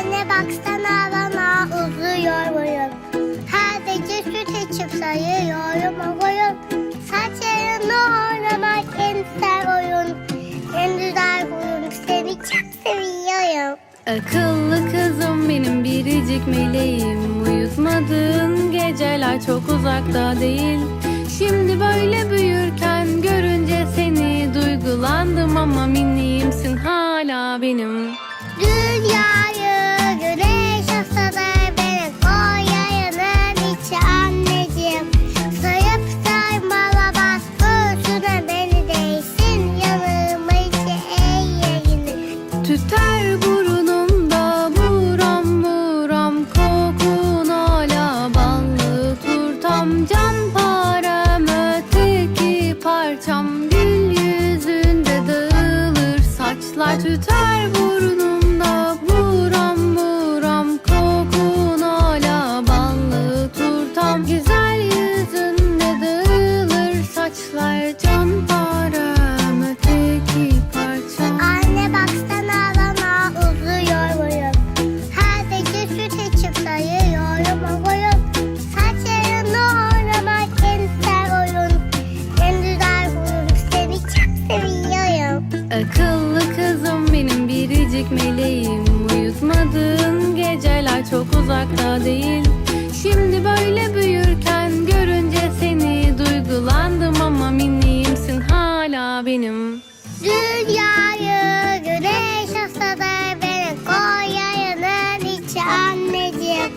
Anne baksana bana uzuyor boyum. Her gece süt içip sayıyorum o boyun. Saçlarını oynamak en güzel oyun. En güzel oyun seni çok seviyorum. Akıllı kızım benim biricik meleğim Uyutmadığın geceler çok uzakta değil Şimdi böyle büyürken görünce seni Duygulandım ama minniyimsin hala benim parçam gül yüzünde dağılır saçlar tüter burnumda buram buram kokun hala ballı turtam güzel yüzünde dağılır saçlar can param öteki parçam Anne baksana bana uzuyor boyum. Her gece süt içip sayıyorum Akıllı kızım benim biricik meleğim. Uyutmadığın geceler çok uzakta değil. Şimdi böyle büyürken görünce seni Duygulandım ama minniyimsin hala benim. Dünyayı güneş asadı beni koyayının içi anneciğim.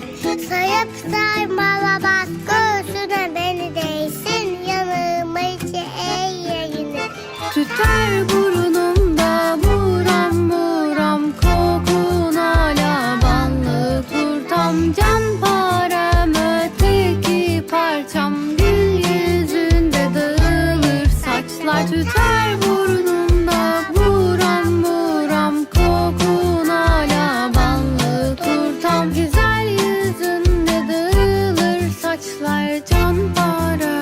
Sayıp saymala bas göğsüne beni değsin amcam paramı teki parçam. Gül yüzünde dağılır saçlar tüter burnumda Buram buram kokun hala turtam Güzel yüzünde dağılır saçlar can para.